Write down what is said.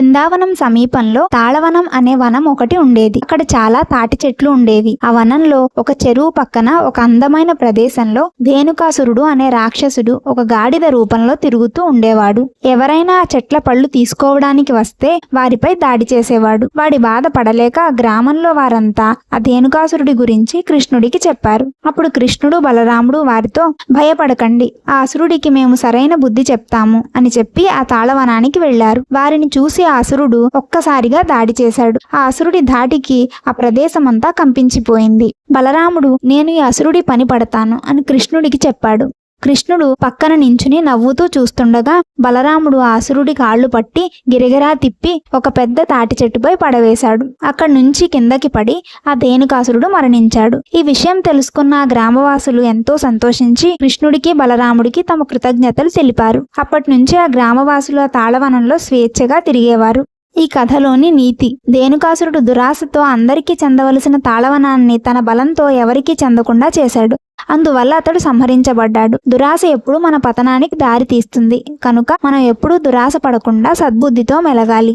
బృందావనం సమీపంలో తాళవనం అనే వనం ఒకటి ఉండేది. అక్కడ చాలా తాటి చెట్లు ఉండేవి. ఆ వనంలో ఒక చెరువు పక్కన ఒక అందమైన ప్రదేశంలో ధేనుకాసురుడు అనే రాక్షసుడు ఒక గాడిద రూపంలో తిరుగుతూ ఉండేవాడు. ఎవరైనా ఆ చెట్ల పళ్ళు తీసుకోవడానికి వస్తే వారిపై దాడి చేసేవాడు. వాడి బాధ పడలేక ఆ గ్రామంలో వారంతా ఆ ధేనుకాసురుడి గురించి కృష్ణుడికి చెప్పారు. అప్పుడు కృష్ణుడు బలరాముడు వారితో భయపడకండి. ఆ అసురుడికి మేము సరైన బుద్ధి చెప్తాము అని చెప్పి ఆ తాళవనానికి వెళ్ళారు వారిని చూసి అసురుడు ఒక్కసారిగా దాడి చేశాడు. ఆ అసురుడి ధాటికి ఆ ప్రదేశమంతా కంపించిపోయింది. బలరాముడు నేను ఈ అసురుడి పని పడతాను అని కృష్ణుడికి చెప్పాడు. కృష్ణుడు పక్కన నించుని నవ్వుతూ చూస్తుండగా బలరాముడు ఆసురుడి కాళ్ళు పట్టి గిరిగిరా తిప్పి ఒక పెద్ద తాటి చెట్టుపై పడవేశాడు. అక్కడి నుంచి కిందకి పడి ఆ దేనుకాసురుడు మరణించాడు. ఈ విషయం తెలుసుకున్న ఆ గ్రామవాసులు ఎంతో సంతోషించి కృష్ణుడికి బలరాముడికి తమ కృతజ్ఞతలు తెలిపారు. అప్పటి నుంచి ఆ గ్రామవాసులు ఆ తాళవనంలో స్వేచ్ఛగా తిరిగేవారు. ఈ కథలోని నీతి. దేనుకాసురుడు దురాశతో అందరికీ చెందవలసిన తాళవనాన్ని తన బలంతో ఎవరికీ చెందకుండా చేశాడు. అందువల్ల అతడు సంహరించబడ్డాడు. దురాశ ఎప్పుడు మన పతనానికి దారి తీస్తుంది కనుక మనం ఎప్పుడూ దురాశ పడకుండా సద్బుద్ధితో మెలగాలి.